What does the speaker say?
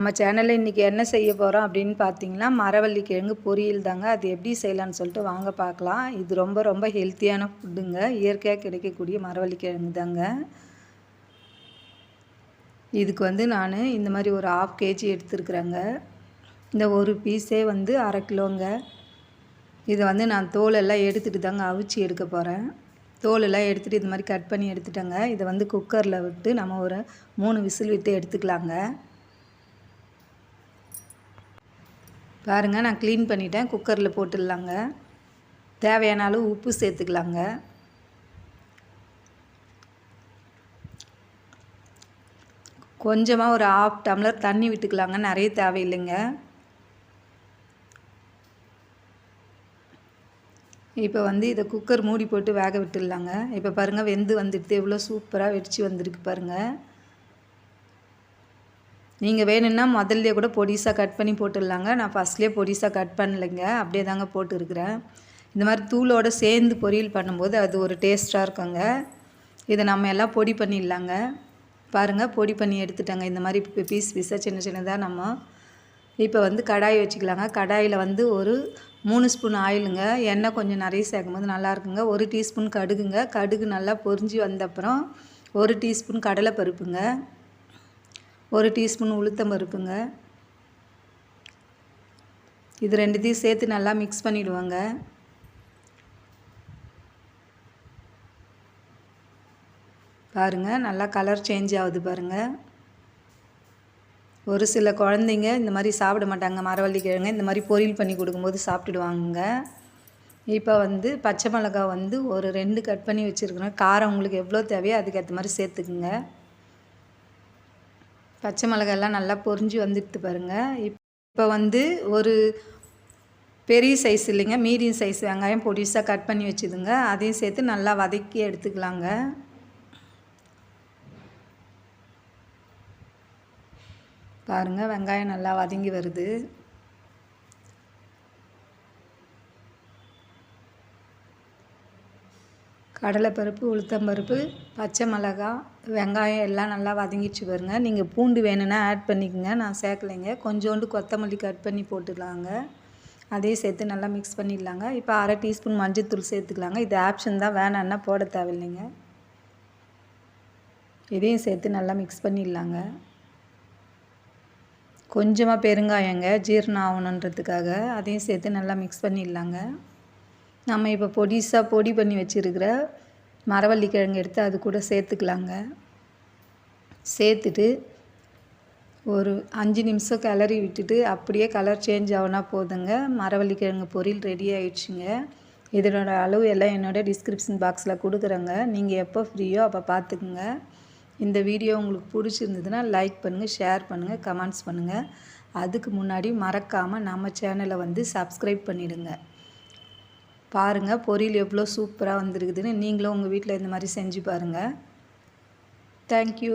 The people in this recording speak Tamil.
நம்ம சேனலில் இன்றைக்கி என்ன செய்ய போகிறோம் அப்படின்னு பார்த்தீங்கன்னா மரவள்ளி கிழங்கு பொரியல் தாங்க. அது எப்படி செய்யலான்னு சொல்லிட்டு வாங்க பார்க்கலாம் இது ரொம்ப ரொம்ப ஹெல்த்தியான ஃபுட்டுங்க. இயற்கையாக கிடைக்கக்கூடிய மரவள்ளி கிழங்கு தாங்க. இதுக்கு வந்து நான் இந்த மாதிரி ஒரு ஆஃப் கேஜி எடுத்துருக்குறேங்க. இந்த ஒரு பீஸே வந்து அரை கிலோங்க. இதை வந்து நான் தோலெல்லாம் எடுத்துகிட்டு தாங்க அவிச்சு எடுக்க போகிறேன் தோலெல்லாம் எடுத்துகிட்டு இது மாதிரி கட் பண்ணி எடுத்துட்டேங்க. இதை வந்து குக்கரில் விட்டு நம்ம ஒரு மூணு விசில் விட்டு எடுத்துக்கலாங்க. பாருங்கள் நான் க்ளீன் பண்ணிட்டேன். குக்கரில் போட்டுடலாங்க. தேவையான அளவு உப்பு சேர்த்துக்கலாங்க. கொஞ்சமாக ஒரு ஆஃப் டம்ளர் தண்ணி விட்டுக்கலாங்க. நிறைய தேவையில்லைங்க. இப்போ வந்து இதை குக்கர் மூடி போட்டு வேக விட்டுடலாங்க. இப்போ பாருங்கள் வெந்து வந்துடுது. எவ்வளோ சூப்பராக வெடிச்சு வந்திருக்கு பாருங்கள் நீங்கள் வேணும்னா முதல்லையே கூட பொடிசாக கட் பண்ணி போட்டுடலாங்க. நான் ஃபஸ்ட்லேயே பொடிசாக கட் பண்ணலைங்க. அப்படியே தாங்க போட்டுருக்குறேன். இந்த மாதிரி தூளோடு சேர்ந்து பொரியல் பண்ணும்போது அது ஒரு டேஸ்ட்டாக இருக்குங்க. இதை நம்ம எல்லாம் பொடி பண்ணிடலாங்க. பாருங்கள் பொடி பண்ணி எடுத்துட்டாங்க. இந்த மாதிரி பீஸ் பீஸாக சின்ன சின்னதாக நம்ம இப்போ வந்து கடாய் வச்சுக்கலாங்க. கடாயில் வந்து ஒரு மூணு ஸ்பூன் ஆயிலுங்க. எண்ணெய் கொஞ்சம் நிறைய சேர்க்கும் போது நல்லா இருக்குங்க ஒரு டீஸ்பூன் கடுகுங்க. கடுகு நல்லா பொரிஞ்சு வந்த அப்புறம் ஒரு டீஸ்பூன் கடலை பருப்புங்க ஒரு டீஸ்பூன் உளுத்தம் பருப்புங்க. இது ரெண்டுத்தையும் சேர்த்து நல்லா மிக்ஸ் பண்ணிவிடுவாங்க பாருங்கள் நல்லா கலர் சேஞ்ச் ஆகுது பாருங்கள் ஒரு சில குழந்தைங்க இந்த மாதிரி சாப்பிட மாட்டாங்க மரவள்ளி கிழங்கு இந்த மாதிரி பொரியல் பண்ணி கொடுக்கும்போது சாப்பிட்டுடுவாங்க இப்போ வந்து பச்சை மிளகா வந்து ஒரு ரெண்டு கட் பண்ணி வச்சுருக்குறேன் காரம் உங்களுக்கு எவ்வளோ தேவையோ அதுக்கேற்ற மாதிரி சேர்த்துக்குங்க. பச்சை மிளகாயெல்லாம் நல்லா பொரிஞ்சு வந்துடுத்து பாருங்கள் இப்போ வந்து ஒரு பெரிய சைஸ் இல்லைங்க மீடியம் சைஸ் வெங்காயம் பொடிசாக கட் பண்ணி வச்சுதுங்க. அதையும் சேர்த்து நல்லா வதக்கி எடுத்துக்கலாங்க. பாருங்கள் வெங்காயம் நல்லா வதங்கி வருது. கடலைப்பருப்பு உளுத்தம்பருப்பு பச்சை மிளகா வெங்காயம் எல்லாம் நல்லா வதங்கிச்சு பாருங்க. நீங்கள் பூண்டு வேணும்னா ஆட் பண்ணிக்கோங்க. நான் சேர்க்கலைங்க. கொஞ்சோண்டு கொத்தமல்லி கட் பண்ணி போட்டுக்கலாங்க. அதையும் சேர்த்து நல்லா மிக்ஸ் பண்ணிடலாங்க. இப்போ அரை டீஸ்பூன் மஞ்சள்தூள் சேர்த்துக்கலாங்க. இது ஆப்ஷன் தான். வேணான்னா போட தேவையில்லைங்க. இதையும் சேர்த்து நல்லா மிக்ஸ் பண்ணிடலாங்க. கொஞ்சமாக பெருங்காயங்க ஜீரணம் ஆகணுன்றதுக்காக அதையும் சேர்த்து நல்லா மிக்ஸ் பண்ணிடலாங்க. நம்ம இப்போ பொடிசாக பொடி பண்ணி வச்சுருக்கிற மரவள்ளி கிழங்கு எடுத்து அது கூட சேர்த்துக்கலாங்க. சேர்த்துட்டு ஒரு அஞ்சு நிமிஷம் கிளறி விட்டுட்டு அப்படியே கலர் சேஞ்ச் ஆகுனா போதுங்க. மரவள்ளி கிழங்கு பொரியல் ரெடி ஆயிடுச்சுங்க. இதனோட அளவு எல்லாம் என்னோடய டிஸ்கிரிப்ஷன் பாக்ஸில் கொடுக்குறேங்க. நீங்கள் எப்போ ஃப்ரீயோ அப்போ பார்த்துக்குங்க. இந்த வீடியோ உங்களுக்கு பிடிச்சிருந்ததுன்னா லைக் பண்ணுங்கள் ஷேர் பண்ணுங்கள் கமெண்ட்ஸ் பண்ணுங்கள் அதுக்கு முன்னாடி மறக்காமல் நம்ம சேனலை வந்து சப்ஸ்கிரைப் பண்ணிவிடுங்க பாருங்கள் பொரியல் எவ்வளோ சூப்பராக வந்துருக்குதுன்னு நீங்களும் உங்கள் வீட்டில் இந்த மாதிரி செஞ்சு பாருங்கள் தேங்க்யூ